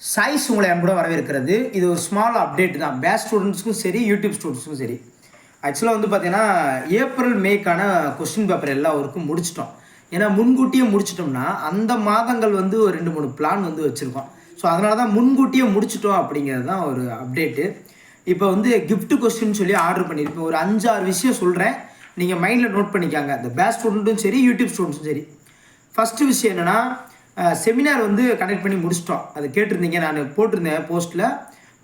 Choice உங்களை என் கூட வரவேற்கிறது. இது ஒரு ஸ்மால் அப்டேட் தான். பேஸ் ஸ்டூடெண்ட்ஸ்க்கும் சரி யூடியூப் ஸ்டூடெண்ட்ஸ்க்கும் சரி. ஆக்சுவலாக வந்து பார்த்தீங்கன்னா ஏப்ரல் மேக்கான கொஸ்டின் பேப்பர் எல்லா ஒர்க்கும் முடிச்சிட்டோம். ஏன்னா முன்கூட்டியே முடிச்சிட்டோம்னா அந்த மாதங்கள் வந்து ஒரு ரெண்டு மூணு பிளான் வந்து வச்சுருக்கோம். ஸோ அதனால தான் முன்கூட்டியே முடிச்சிட்டோம் அப்படிங்கிறது தான் ஒரு அப்டேட்டு இப்போ வந்து கிஃப்ட் கொஸ்டின் சொல்லி ஆர்டர் பண்ணியிருப்பேன் ஒரு அஞ்சாறு விஷயம் சொல்கிறேன் நீங்கள் மைண்டில் நோட் பண்ணிக்காங்க. அந்த பேஸ் ஸ்டூடெண்ட்டும் சரி யூடியூப் ஸ்டூடெண்ட்ஸும் சரி. ஃபஸ்ட்டு விஷயம் என்னென்னா செமினார் வந்து கனெக்ட் பண்ணி முடிச்சிட்டோம். அது கேட்டிருந்தீங்க நான் போட்டிருந்தேன் போஸ்ட்டில்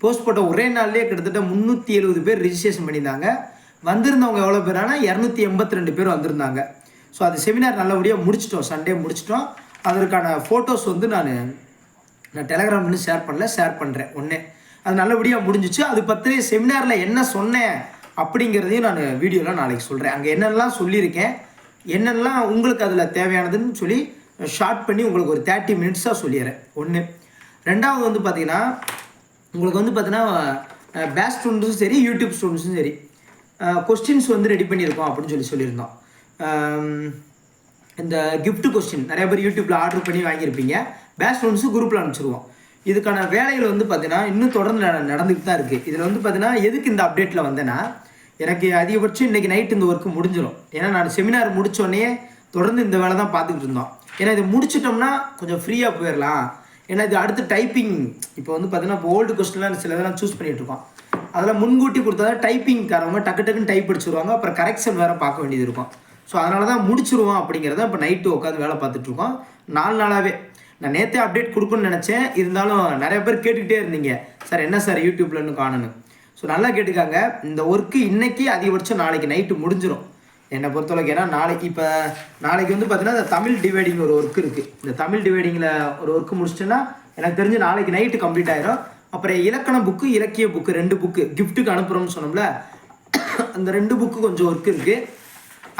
போஸ்ட் போட்ட ஒரே நாள்லேயே கிட்டத்தட்ட முந்நூற்றி எழுபது பேர் ரிஜிஸ்ட்ரேஷன் பண்ணியிருந்தாங்க. வந்திருந்தவங்க எவ்வளோ பேரானா இரநூத்தி எண்பத்தி ரெண்டு பேர் வந்திருந்தாங்க. ஸோ அது செமினார் நல்லபடியாக முடிச்சிட்டோம். சண்டே முடிச்சிட்டோம். அதற்கான ஃபோட்டோஸ் வந்து நான் நான் டெலகிராம்னு ஷேர் பண்ணல ஷேர் பண்ணுறேன் ஒன்றே அது நல்லபடியாக முடிஞ்சிச்சு. அது பற்றி செமினாரில் என்ன சொன்னேன் அப்படிங்கிறதையும் நான் வீடியோவில் நாளைக்கு சொல்கிறேன் அங்கே என்னெல்லாம் சொல்லியிருக்கேன் என்னெல்லாம் உங்களுக்கு அதில் தேவையானதுன்னு சொல்லி ஷார்ட் பண்ணி உங்களுக்கு ஒரு தேர்ட்டி மினிட்ஸாக சொல்லிடுறேன் ஒன்று ரெண்டாவது வந்து பார்த்தீங்கன்னா உங்களுக்கு வந்து பார்த்தீங்கன்னா பேஸ் ஸ்டூடெண்ட்ஸும் சரி யூடியூப் ஸ்டூடெண்ட்ஸும் சரி கொஸ்டின்ஸ் வந்து ரெடி பண்ணியிருக்கோம் அப்படின்னு சொல்லி சொல்லியிருந்தோம். இந்த கிஃப்ட் கொஸ்டின் நிறைய பேர் யூடியூப்பில் ஆர்டர் பண்ணி வாங்கியிருப்பீங்க. பேஸ் ஸ்டூடெண்ட்ஸும் குரூப்பில் அனுப்பிச்சிருவோம். இதுக்கான வேலைகள் வந்து பார்த்தீங்கன்னா இன்னும் தொடர்ந்து நட- நடந்துக்கிட்டு தான் இருக்குது இதில் வந்து பார்த்தீங்கன்னா எதுக்கு இந்த அப்டேட்டில் வந்தேன்னா எனக்கு அதிகபட்சம் இன்றைக்கி நைட் இந்த ஒர்க்கு முடிஞ்சிடும் ஏன்னா நான் செமினார் முடித்தோடனே தொடர்ந்து இந்த வேலை தான் பார்த்துக்கிட்டு இருந்தோம். ஏன்னா இதை முடிச்சிட்டோம்னா கொஞ்சம் ஃப்ரீயாக போயிடலாம். ஏன்னா இது அடுத்து டைப்பிங் இப்போ வந்து பார்த்தீங்கன்னா இப்போ ஓல்டு கொஸ்டின்லாம் சில இதெல்லாம் சூஸ் பண்ணிகிட்ருக்கோம் அதெல்லாம் முன்கூட்டி கொடுத்தா தான் டைப்பிங்காரவங்க டக்கு டக்குன்னு டைப் அடிச்சிருவாங்க. அப்புறம் கரெக்ஷன் வேறு பார்க்க வேண்டியது இருக்கும். ஸோ அதனால தான் முடிச்சிருவோம் அப்படிங்கிறத இப்போ நைட்டு உட்காந்து வேலை பார்த்துட்ருக்கோம் நாலு நாளாகவே நான் நேற்றே அப்டேட் கொடுக்கணும்னு நினச்சேன். இருந்தாலும் நிறைய பேர் கேட்டுக்கிட்டே இருந்தீங்க. சார் என்ன சார் யூடியூப்லன்னு காணணும் ஸோ நல்லா கேட்டுக்காங்க. இந்த ஒர்க்கு இன்றைக்கி அதிகபட்சம் நாளைக்கு நைட்டு முடிஞ்சிடும் என்னை பொறுத்தளவுக்கு ஏன்னா நாளைக்கு இப்போ நாளைக்கு வந்து பார்த்தீங்கன்னா இந்த தமிழ் டிவைடிங் ஒரு ஒர்க் இருக்குது இந்த தமிழ் டிவைடிங்கில் ஒரு ஒர்க்கு முடிச்சிட்டேன்னா எனக்கு தெரிஞ்சு நாளைக்கு நைட்டு கம்ப்ளீட் ஆயிரும். அப்புறம் இலக்கண புக்கு இலக்கிய புக்கு ரெண்டு புக்கு கிஃப்ட்டுக்கு அனுப்புகிறோம்னு சொன்னோம்ல அந்த ரெண்டு புக்கு கொஞ்சம் ஒர்க் இருக்குது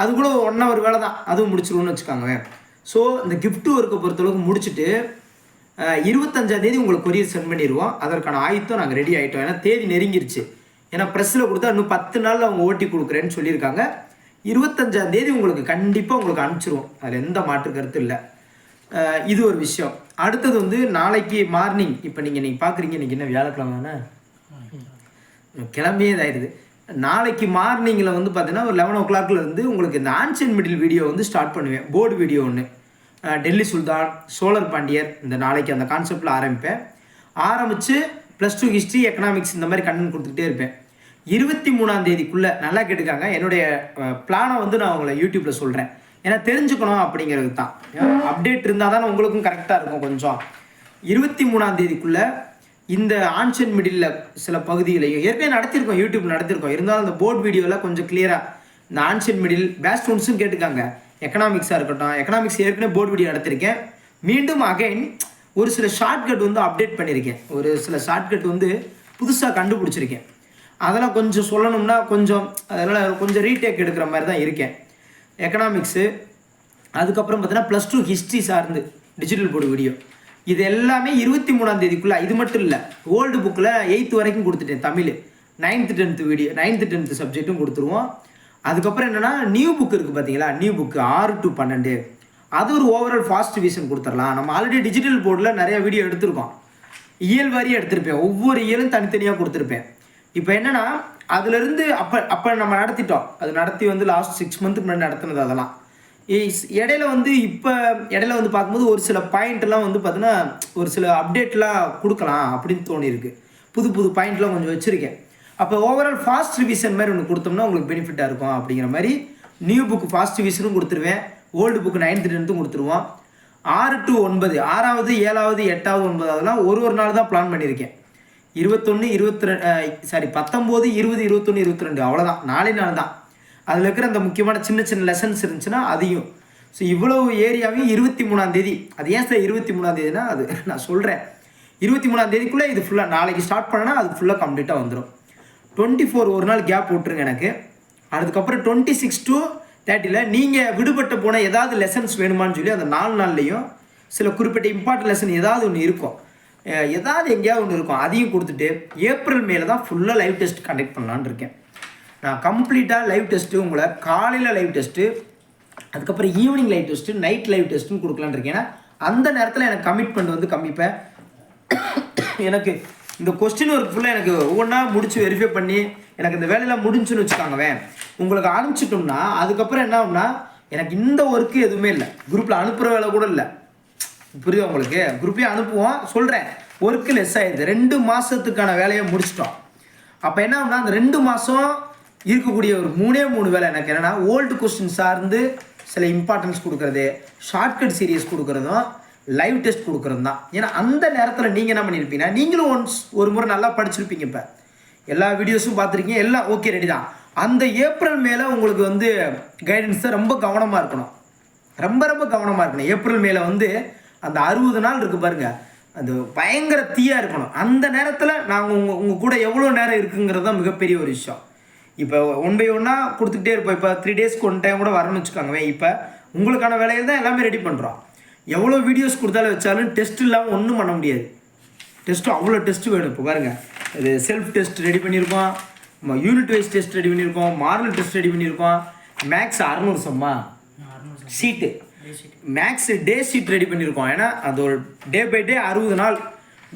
அது கூட ஒன் ஹவர் வேலை தான். அதுவும் முடிச்சிருவோம்னு வச்சுக்கோங்க ஸோ இந்த கிஃப்ட் ஒர்க்கை பொறுத்தளவுக்கு முடிச்சுட்டு இருபத்தஞ்சாந்தேதி உங்களுக்கு கொரியர் சென்ட் பண்ணிடுவோம் அதற்கான ஆயத்தம் நாங்கள் ரெடி ஆகிட்டோம் ஏன்னா தேதி நெருங்கிருச்சு. ஏன்னா ப்ரெஸ்ஸில் கொடுத்தா இன்னும் பத்து நாளில் அவங்க ஓட்டி கொடுக்குறேன்னு சொல்லியிருக்காங்க. இருபத்தஞ்சாம் தேதி உங்களுக்கு கண்டிப்பாக உங்களுக்கு அனுப்பிச்சிருவோம். அதில் எந்த மாற்று கருத்து இல்லை. இது ஒரு விஷயம். அடுத்தது வந்து நாளைக்கு மார்னிங் இப்போ நீங்கள் நீங்கள் பார்க்குறீங்க இன்றைக்கி என்ன வியாழக்கிழமை தானே? கிளம்பியே இதாயிடுது நாளைக்கு மார்னிங்கில் வந்து பார்த்தீங்கன்னா ஒரு லெவன் ஓ இருந்து உங்களுக்கு இந்த ஆன்சன் மிடில் வீடியோ வந்து ஸ்டார்ட் பண்ணுவேன். போர்டு வீடியோ ஒன்று டெல்லி சுல்தான் சோழர் பாண்டியர் இந்த நாளைக்கு அந்த கான்செப்டில் ஆரம்பிப்பேன். ஆரம்பித்து ப்ளஸ் டூ ஹிஸ்ட்ரி எக்கனாமிக்ஸ் இந்த மாதிரி கண்டென்ட் கொடுத்துக்கிட்டே இருப்பேன். இருபத்தி மூணாம் தேதிக்குள்ளே நல்லா கேட்டுக்காங்க. என்னுடைய பிளானை வந்து நான் உங்களை யூடியூப்பில் சொல்கிறேன் ஏன்னா தெரிஞ்சுக்கணும் அப்படிங்கிறது தான் அப்டேட் இருந்தால் தானே உங்களுக்கும் கரெக்டாக இருக்கும் கொஞ்சம். இருபத்தி மூணாம் தேதிக்குள்ளே இந்த ஆன்சன் மிடில் சில பகுதிகளையும் ஏற்கனவே நடத்தியிருக்கோம் யூடியூப் நடத்திருக்கோம். இருந்தாலும் அந்த போர்ட் வீடியோவில் கொஞ்சம் கிளியராக இந்த ஆன்சன் மிடில் பேஸ்ட் ஒன்ஸும் கேட்டுக்காங்க. எக்கனாமிக்ஸாக இருக்கட்டும் எக்கனாமிக்ஸ் ஏற்கனவே போர்ட் வீடியோ நடத்திருக்கேன். மீண்டும் அகைன் ஒரு சில ஷார்ட்கட் வந்து அப்டேட் பண்ணியிருக்கேன். ஒரு சில ஷார்ட்கட் வந்து புதுசாக கண்டுபிடிச்சிருக்கேன். அதெல்லாம் கொஞ்சம் சொல்லணும்னா கொஞ்சம் அதனால் கொஞ்சம் ரீடேக் எடுக்கிற மாதிரி தான் இருக்கேன். எக்கனாமிக்ஸு அதுக்கப்புறம் பார்த்தீங்கன்னா ப்ளஸ் டூ ஹிஸ்ட்ரி சார்ந்து டிஜிட்டல் போர்டு வீடியோ இது எல்லாமே இருபத்தி மூணாம் தேதிக்குள்ளே இது மட்டும் இல்லை ஓல்டு புக்கில் எயித்து வரைக்கும் கொடுத்துட்டேன் Tamil. Ninth tenth video ninth tenth சப்ஜெக்ட்டும் கொடுத்துருவோம். அதுக்கப்புறம் என்னென்னா நியூ புக் இருக்குது பார்த்தீங்களா? நியூ புக்கு ஆறு டு பன்னெண்டு. அது ஒரு ஓவரால் ஃபாஸ்ட் விஷன் கொடுத்துடலாம் நம்ம ஆல்ரெடி டிஜிட்டல் போர்டில் நிறைய வீடியோ எடுத்திருக்கோம். இயல் வாரியாக எடுத்திருப்பேன். ஒவ்வொரு இயலும் தனித்தனியாக கொடுத்துருப்பேன். இப்போ என்னென்னா அதுலேருந்து அப்போ அப்போ நம்ம நடத்திட்டோம். அது நடத்தி வந்து லாஸ்ட் சிக்ஸ் மந்த்துக்கு முன்னாடி நடத்தினது அதெல்லாம். இஸ்- இடையில வந்து இப்போ இடையில வந்து பார்க்கும்போது ஒரு சில பாயிண்ட்லாம் வந்து பார்த்தீங்கன்னா ஒரு சில அப்டேட்லாம் கொடுக்கலாம் அப்படின்னு தோணியிருக்கு. புது புது பாயிண்ட்லாம் கொஞ்சம் வச்சுருக்கேன். அப்போ ஓவரால் ஃபாஸ்ட் ரிவிஷன் மாதிரி ஒன்று கொடுத்தோம்னா உங்களுக்கு பெனிஃபிட்டாக இருக்கும் அப்படிங்கிற மாதிரி நியூ புக்கு ஃபாஸ்ட் ரிவிஷனும் கொடுத்துருவேன். ஓல்டு புக்கு நைன்த்து டென்த்தும் கொடுத்துருவோம். ஆறு டு ஒன்பது ஆறாவது ஏழாவது எட்டாவது ஒன்பதாவதுலாம் ஒரு ஒரு நாள் தான் பிளான் பண்ணியிருக்கேன். இருபத்தொன்று இருபத்தி ரெண்டு சாரி பத்தொம்போது இருபது இருபத்தொன்று இருபத்தி ரெண்டு அவ்வளோதான் நாலே நாள் தான் அதில் இருக்கிற அந்த முக்கியமான சின்ன சின்ன லெசன்ஸ் இருந்துச்சுன்னா அதையும். ஸோ இவ்வளவு ஏரியாவையும் இருபத்தி மூணாந்தேதி அது ஏன் சார் இருபத்தி மூணாந்தேதினா அது நான் சொல்கிறேன் இருபத்தி மூணாந்தேதிக்குள்ளே இது ஃபுல்லாக நாளைக்கு ஸ்டார்ட் பண்ணனா அது ஃபுல்லாக கம்ப்ளீட்டாக வந்துடும் டுவெண்ட்டி ஃபோர் ஒரு நாள் கேப் விட்ருங்க எனக்கு. அதுக்கப்புறம் டுவெண்ட்டி சிக்ஸ் டு தேர்ட்டியில் நீங்கள் விடுபட்டு போன ஏதாவது லெசன்ஸ் வேணுமான்னு சொல்லி அந்த நாலு நாள்லையும் சில குறிப்பிட்ட இம்பார்ட்டன்ட் லெசன் ஏதாவது ஒன்று இருக்கும். ஏதாவது எங்கேயாவது ஒன்று இருக்கும் அதையும் கொடுத்துட்டு ஏப்ரல் மேல தான் ஃபுல்லாக லைவ் டெஸ்ட் கண்டக்ட் பண்ணலான்னு இருக்கேன். நான் கம்ப்ளீட்டாக லைவ் டெஸ்ட்டு உங்களை காலையில் லைவ் டெஸ்ட்டு அதுக்கப்புறம் evening live test night live டெஸ்ட்டுன்னு கொடுக்கலான்னு இருக்கேன். ஏன்னா அந்த நேரத்தில் எனக்கு கமிட்மெண்ட் வந்து கம்மிப்பேன். எனக்கு இந்த கொஸ்டின் ஒர்க் ஃபுல்லாக எனக்கு ஒவ்வொன்றா முடிச்சு வெரிஃபை பண்ணி எனக்கு இந்த வேலையெல்லாம் முடிஞ்சுன்னு வச்சுக்காங்கவேன் உங்களுக்கு அனுப்பிச்சிட்டோம்னா அதுக்கப்புறம் என்ன ஆகும்னா எனக்கு இந்த ஒர்க்கு எதுவுமே இல்லை. குரூப்பில் அனுப்புகிற வேலை கூட இல்லை. புரியுதா உங்களுக்கு? குரூப்பே அனுப்புவோம். சொல்கிறேன் ஒர்க்கு லெஸ் ஆயிடுது. ரெண்டு மாதத்துக்கான வேலையை முடிச்சிட்டோம். அப்போ என்ன ஆகும்னா அந்த ரெண்டு மாதம் இருக்கக்கூடிய ஒரு மூணே மூணு வேலை எனக்கு என்னென்னா ஓல்டு கொஸ்டின் சார்ந்து சில இம்பார்ட்டன்ஸ் கொடுக்குறது ஷார்ட்கட் சீரியஸ் கொடுக்குறதும் லைவ் டெஸ்ட் கொடுக்குறது தான். ஏன்னா அந்த நேரத்தில் நீங்கள் என்ன பண்ணியிருப்பீங்கன்னா நீங்களும் ஒன்ஸ் ஒரு முறை நல்லா படிச்சிருப்பீங்க இப்போ. எல்லா வீடியோஸும் பார்த்துருக்கீங்க. எல்லாம் ஓகே ரெடி தான். அந்த ஏப்ரல் மேலே உங்களுக்கு வந்து கைடன்ஸ் தான் ரொம்ப கவனமாக இருக்கணும். ரொம்ப ரொம்ப கவனமாக இருக்கணும். ஏப்ரல் மேல வந்து அந்த அறுபது நாள் இருக்கு பாருங்க. அது பயங்கர தீயா இருக்கணும். அந்த நேரத்தில் நாங்கள் உங்கள் உங்கள் கூட எவ்வளோ நேரம் இருக்குங்கிறது தான் மிகப்பெரிய ஒரு விஷயம். இப்போ ஒன் பை ஒன்னாக கொடுத்துக்கிட்டே இருப்போம். இப்போ த்ரீ டேஸ்க்கு ஒன் டைம் கூட வரணும்னு வச்சுக்கோங்க இப்போ உங்களுக்கான வேலையில் தான் எல்லாமே ரெடி பண்ணுறோம் எவ்வளோ வீடியோஸ் கொடுத்தாலும் வச்சாலும் டெஸ்ட் இல்லாமல் ஒன்றும் பண்ண முடியாது. டெஸ்ட்டு அவ்வளோ டெஸ்ட் வேணும். இப்போ பாருங்கள் இது செல்ஃப் டெஸ்ட் ரெடி பண்ணியிருக்கோம். யூனிட் வைஸ் டெஸ்ட் ரெடி பண்ணியிருக்கோம். மாரல் டெஸ்ட் ரெடி பண்ணியிருக்கோம். மேக்ஸ் அறநூறு சம்மா. சீட்டு மேக்ஸ் டே ஷீட் ரெடி பண்ணியிருக்கோம் ஏன்னா அது ஒரு டே பை டே அறுபது நாள்.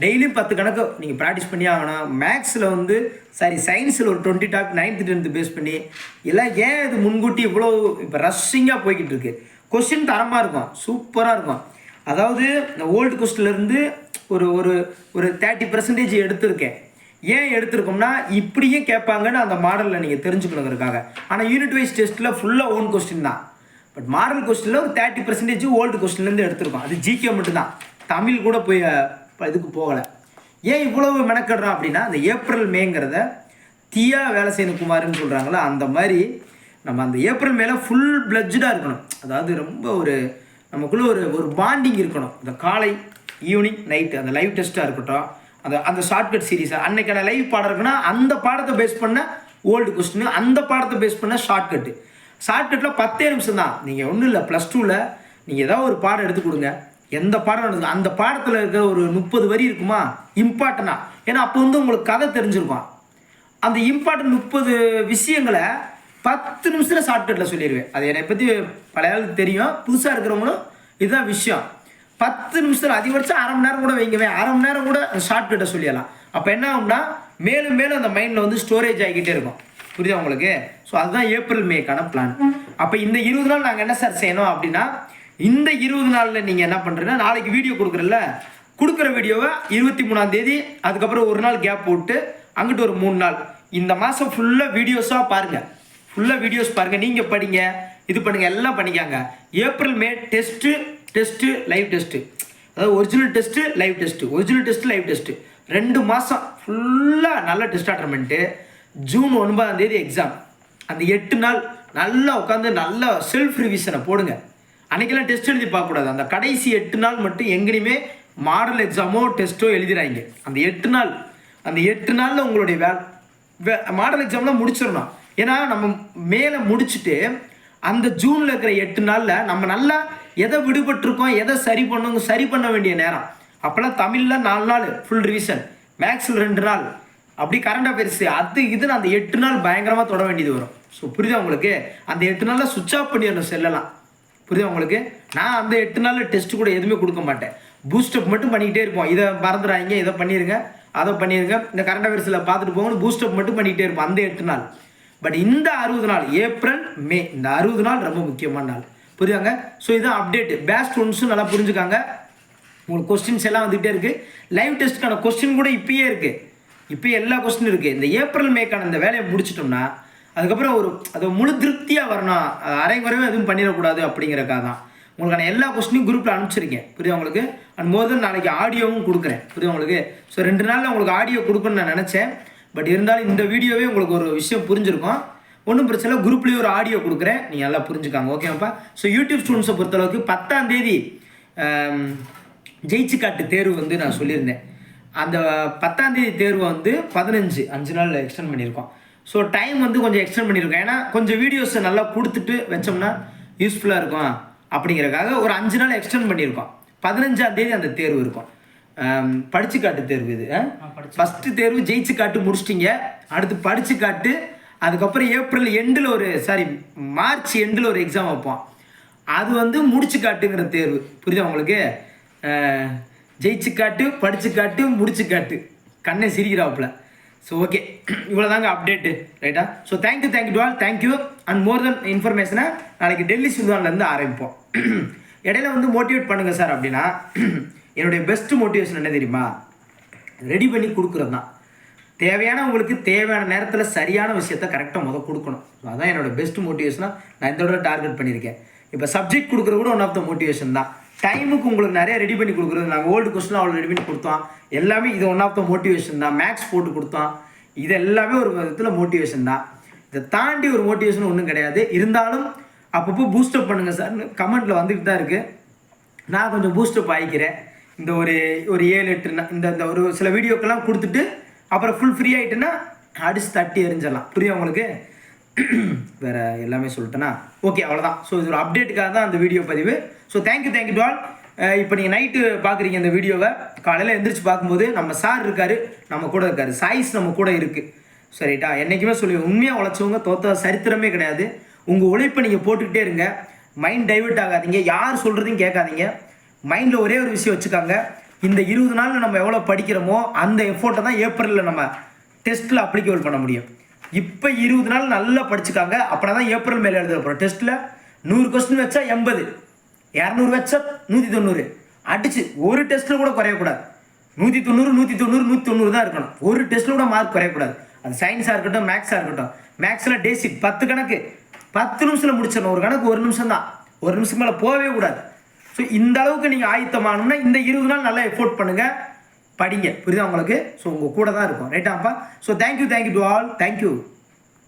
டெய்லியும் பத்து கணக்கு நீங்கள் ப்ராக்டிஸ் பண்ணி ஆகணும். மேக்ஸில் வந்து சாரி சயின்ஸில் ஒரு twenty top ninth tenth pass பண்ணி எல்லாம் ஏன் இது முன்கூட்டி இவ்வளோ இப்போ ரஷ்ஷிங்காக போய்கிட்டு இருக்கு? கொஸ்டின் தரமாக இருக்கும். சூப்பராக இருக்கும். அதாவது இந்த ஓல்டு கொஸ்டின்லேருந்து ஒரு ஒரு ஒரு தேர்ட்டி பர்சன்டேஜ் எடுத்திருக்கேன். ஏன் எடுத்திருக்கோம்னா இப்படியே கேட்பாங்கன்னு அந்த மாடலில் நீங்கள் தெரிஞ்சுக்கணுங்கிறதுக்காக. ஆனால் யூனிட் வைஸ் டெஸ்ட்டில் ஃபுல்லாக ஓன் கொஸ்டின் தான். பட் மாடல் கொஸ்டினில் ஒரு தேர்ட்டி பர்சன்டேஜ் ஓல்டு கொஸ்டின்லேருந்து எடுத்திருக்கோம். அது ஜிகே மட்டும்தான். தமிழ் கூட போய் இதுக்கு போகலை. ஏன் இவ்வளவு மெனக்கடுறோம் அப்படின்னா அந்த ஏப்ரல் மேங்கிறத தீயா வேலை செய்யணும் குமார்னு சொல்கிறாங்களோ அந்த மாதிரி நம்ம அந்த ஏப்ரல் மேலே ஃபுல் பிளட்ஜாக இருக்கணும். அதாவது ரொம்ப ஒரு நமக்குள்ளே ஒரு ஒரு பாண்டிங் இருக்கணும். இந்த காலை ஈவினிங் நைட்டு அந்த லைவ் டெஸ்ட்டாக இருக்கட்டும். அந்த அந்த ஷார்ட்கட் சீரீஸ் அன்னைக்கான லைவ் பாடம் இருக்குன்னா அந்த பாடத்தை பேஸ் பண்ண ஓல்டு கொஸ்டின் அந்த பாடத்தை பேஸ் பண்ண ஷார்ட்கட்டு ஷார்ட்கட்டில் பத்தே நிமிஷம் தான் நீங்கள் ஒன்றும் இல்லை ப்ளஸ் டூவில் நீங்கள் ஏதாவது ஒரு பாடம் எடுத்து கொடுங்க. எந்த பாடம் எடுத்து அந்த பாடத்தில் இருக்கிற ஒரு முப்பது வரி இருக்குமா? இம்பார்ட்டனாக ஏன்னா அப்போ வந்து உங்களுக்கு கதை தெரிஞ்சிருக்கும். அந்த இம்பார்ட்டன்ட் முப்பது விஷயங்களை பத்து நிமிஷத்தில் ஷார்ட்கட்டில் சொல்லிடுவேன் அது என்னை பற்றி பழைய ஆளுக்கு தெரியும். புதுசாக இருக்கிறவங்களும் இதுதான் விஷயம். பத்து நிமிஷத்தில் அதிகபட்சம் அரை மணி நேரம் கூட வைங்கவே அரை மணி நேரம் கூட ஷார்ட்கட்டை சொல்லிடலாம். அப்போ என்ன ஆகும்னா மேலும் மேலும் அந்த மைண்டில் வந்து ஸ்டோரேஜ் ஆகிக்கிட்டே இருக்கும். புரியுதா உங்களுக்கு? ஸோ அதுதான் ஏப்ரல் மேக்கான பிளான் அப்போ இந்த இருபது நாள் நாங்கள் என்ன சார் செய்யணும் அப்படின்னா இந்த இருபது நாளில் நீங்கள் என்ன பண்ணுறீங்கன்னா நாளைக்கு வீடியோ கொடுக்குறல்ல கொடுக்குற வீடியோவை இருபத்தி மூணாம் தேதி அதுக்கப்புறம் ஒரு நாள் கேப் போட்டு அங்கிட்டு ஒரு மூணு நாள். இந்த மாதம் ஃபுல்லாக வீடியோஸாக பாருங்கள் ஃபுல்லாக வீடியோஸ் பாருங்கள் நீங்கள் படிங்க இது பண்ணுங்கள் எல்லாம் பண்ணிக்காங்க. April May test test live test அதாவது original test live test original test live test ரெண்டு மாதம் ஃபுல்லாக நல்ல டெஸ்ட் அட்டர்மெண்ட்டு ஜூன் ஒன்பதாம் தேதி எக்ஸாம் அந்த எட்டு நாள் நல்லா உட்காந்து நல்லா செல்ஃப் ரிவிஷனை போடுங்க. அன்றைக்கெல்லாம் டெஸ்ட் எழுதி பார்க்கக்கூடாது. அந்த கடைசி எட்டு நாள் மட்டும் எங்கேயுமே மாடல் எக்ஸாமோ டெஸ்ட்டோ எழுதிறாங்க அந்த எட்டு நாள் அந்த எட்டு நாளில் உங்களுடைய வே மாடல் எக்ஸாம்லாம் முடிச்சிடணும். ஏன்னா நம்ம மேலே முடிச்சுட்டு அந்த ஜூனில் இருக்கிற எட்டு நாளில் நம்ம நல்லா எதை விடுபட்டிருக்கோம் எதை சரி பண்ணுங்க சரி பண்ண வேண்டிய நேரம். அப்போல்லாம் தமிழில் நாலு நாள் ஃபுல் ரிவிஷன் மேக்ஸில் ரெண்டு நாள். அப்படி கரண்ட் அஃபேர்ஸ் அது இதுன்னு அந்த எட்டு நாள் பயங்கரமாக தொட வேண்டியது வரும். ஸோ புரியுதா உங்களுக்கு? அந்த எட்டு நாளில் சுவிட்ச் ஆஃப் பண்ணிடணும் செல்லலாம் புரியுதா உங்களுக்கு? நான் அந்த எட்டு நாளில் டெஸ்ட் கூட எதுவுமே கொடுக்க மாட்டேன். பூஸ்டப் மட்டும் பண்ணிக்கிட்டே இருப்போம். இதை மறந்துடாங்க இதை பண்ணிடுங்க அதை பண்ணிடுங்க இந்த கரண்ட் அஃபேர்ஸில் பார்த்துட்டு போகணும் பூஸ்டப் மட்டும் பண்ணிக்கிட்டே இருப்போம் அந்த எட்டு நாள். பட் இந்த அறுபது நாள் ஏப்ரல் மே இந்த அறுபது நாள் ரொம்ப முக்கியமான நாள். புரியுதாங்க? ஸோ இதுதான் அப்டேட் பேஸ்ட் ஒன்ஸும் நல்லா புரிஞ்சுக்காங்க. உங்களுக்கு கொஸ்டின்ஸ் எல்லாம் வந்துகிட்டே இருக்குது லைவ் டெஸ்ட்டுக்கான கொஸ்டின் கூட இப்பயே இருக்குது இப்போ எல்லா கொஸ்டின் இருக்குது இந்த ஏப்ரல் மேக்கான இந்த வேலையை முடிச்சிட்டோம்னா அதுக்கப்புறம் ஒரு அது முழு திருப்தியாக வரணும். அஹ் எதுவும் பண்ணிடக்கூடாது அப்படிங்கிறக்காக தான். உங்களுக்கான எல்லா கொஸ்டினையும் குரூப்பில் அனுப்பிச்சிருக்கேன். புரியுது உங்களுக்கு? அண்ட் மோர் தென் நாளைக்கு ஆடியோவும் கொடுக்குறேன். புரியுது உங்களுக்கு? ஸோ ரெண்டு நாளில் உங்களுக்கு ஆடியோ கொடுக்கணும்னு நான் நினச்சேன். பட் இருந்தாலும் இந்த வீடியோவே உங்களுக்கு ஒரு விஷயம் புரிஞ்சிருக்கும். ஒன்றும் பிரச்சனை இல்லை. குரூப்லேயே ஒரு ஆடியோ கொடுக்குறேன். நீங்கள் நல்லா புரிஞ்சுக்காங்க. ஓகேப்பா ஸோ யூடியூப் ஸ்டூடெண்ட்ஸை பொறுத்தளவுக்கு பத்தாம் தேதி ஜெயிச்சு காட்டு தேர்வு வந்து நான் சொல்லியிருந்தேன். அந்த பத்தாம் தேதி தேர்வை வந்து பதினஞ்சு அஞ்சு நாள் எக்ஸ்டெண்ட் பண்ணியிருக்கோம். ஸோ டைம் வந்து கொஞ்சம் எக்ஸ்டெண்ட் பண்ணியிருக்கோம். ஏன்னா கொஞ்சம் வீடியோஸை நல்லா கொடுத்துட்டு வச்சோம்னா யூஸ்ஃபுல்லாக இருக்கும். அப்படிங்கிறக்காக ஒரு அஞ்சு நாள் எக்ஸ்டெண்ட் பண்ணியிருக்கோம். பதினஞ்சாம் தேதி அந்த தேர்வு இருக்கும். படிச்சு காட்டு தேர்வு இது ஃபஸ்ட்டு தேர்வு ஜெயிச்சு காட்டு முடிச்சிட்டிங்க. அடுத்து படிச்சு காட்டு அதுக்கப்புறம் ஏப்ரல் எண்டில் ஒரு சாரி மார்ச் எண்டில் ஒரு எக்ஸாம் வைப்போம். அது வந்து முடிச்சு காட்டுங்கிற தேர்வு. புரியுதா உங்களுக்கு? ஜெயிச்சு காட்டு படிச்சு காட்டு முடிச்சு காட்டு. கண்ணை சிரிக்கிறாப்புல. ஸோ ஓகே இவ்வளோ தாங்க அப்டேட்டு ரைட்டா so thank you thank you to all thank you and more then இன்ஃபர்மேஷனை நாளைக்கு டெல்லி சுல்தான்லேருந்து ஆரம்பிப்போம். இடையில வந்து மோட்டிவேட் பண்ணுங்க சார் அப்படின்னா என்னுடைய பெஸ்ட் மோட்டிவேஷன் என்ன தெரியுமா? ரெடி பண்ணி கொடுக்குறது தான் தேவையான உங்களுக்கு தேவையான நேரத்தில் சரியான விஷயத்த கரெக்டாக முதல் கொடுக்கணும். அதுதான் என்னோடய பெஸ்ட் மோட்டிவேஷனாக நான் இந்த டார்கெட் பண்ணியிருக்கேன். இப்போ சப்ஜெக்ட் கொடுக்குறது கூட ஒன் ஆஃப் த மோட்டிவேஷன் தான் டைமுக்கு உங்களுக்கு நிறைய ரெடி பண்ணி கொடுக்குறது. நாங்கள் ஓல்டு கொஸ்டின் அவ்வளோ ரெடி பண்ணி கொடுத்தோம். எல்லாமே இது ஒன் ஆஃப் த மோட்டிவேஷன் தான். மேக்ஸ் போட்டு கொடுத்தோம். இது எல்லாமே ஒரு விதத்தில் மோட்டிவேஷன் தான். இதை தாண்டி ஒரு மோட்டிவேஷன் ஒன்றும் கிடையாது. இருந்தாலும் அப்பப்போ பூஸ்டப் பண்ணுங்க சார்னு கமெண்ட்டில் வந்துக்கிட்டு தான் இருக்குது நான் கொஞ்சம் பூஸ்டப் ஆகிக்கிறேன் இந்த ஒரு ஒரு ஏழு எட்டு இந்த இந்த ஒரு சில வீடியோக்கெல்லாம் கொடுத்துட்டு அப்புறம் ஃபுல் ஃப்ரீ ஆகிட்டுன்னா அடிச்சு தட்டி எரிஞ்சிடலாம் புரியும் உங்களுக்கு? வேற எல்லாமே சொல்லிட்டேனா? ஓகே அவ்வளோதான் ஸோ இது ஒரு அப்டேட்டுக்காக தான் அந்த வீடியோ பதிவு. So thank you thank you to all இப்போ நீங்கள் நைட்டு பார்க்குறீங்க இந்த வீடியோவை காலையில் எந்திரிச்சு பார்க்கும்போது நம்ம சார் இருக்காரு நம்ம கூட இருக்காரு. சாய்ஸ் நம்ம கூட இருக்குது சரிட்டா? என்றைக்குமே சொல்லி உண்மையாக உழைச்சவங்க தோத்த சரித்திரமே கிடையாது. உங்கள் உழைப்பை நீங்கள் போட்டுக்கிட்டே இருங்க. மைண்ட் டைவெர்ட் ஆகாதீங்க. யார் சொல்கிறதையும் கேட்காதீங்க. மைண்டில் ஒரே ஒரு விஷயம் வச்சுக்காங்க. இந்த இருபது நாளில் நம்ம எவ்வளோ படிக்கிறோமோ அந்த எஃபோர்ட்டை தான் ஏப்ரலில் நம்ம டெஸ்ட்டில் அப்ளிகபிள் பண்ண முடியும். இப்போ இருபது நாள் நல்லா படிச்சுக்காங்க. அப்படின்னா தான் ஏப்ரல் மேலே எழுத போகிறோம் டெஸ்ட்டில் நூறு கொஸ்டின் வச்சா எண்பது. இரநூறு வச்சா நூற்றி தொண்ணூறு. அடிச்சு ஒரு டெஸ்ட்டில் கூட குறையக்கூடாது. நூற்றி தொண்ணூறு நூற்றி தொண்ணூறு நூற்றி தொண்ணூறு தான் இருக்கணும். ஒரு டெஸ்ட்டில் கூட மார்க் குறையக்கூடாது. அது சயின்ஸாக இருக்கட்டும் மேக்ஸாக இருக்கட்டும். மேக்ஸில் டேசிக் பத்து கணக்கு. பத்து நிமிஷத்தில் முடிச்சிடணும். ஒரு கணக்கு ஒரு நிமிஷம் தான். ஒரு நிமிஷம் மேலே போகவே கூடாது. ஸோ இந்த அளவுக்கு நீங்கள் ஆயத்தமானோம்னா இந்த இருபது நாள் நல்லா எஃபோர்ட் பண்ணுங்கள் படிங்க. புரியுதா உங்களுக்கு? ஸோ உங்கள் கூட தான் இருக்கும் ரைட்டாப்பா so thank you thank you to all thank you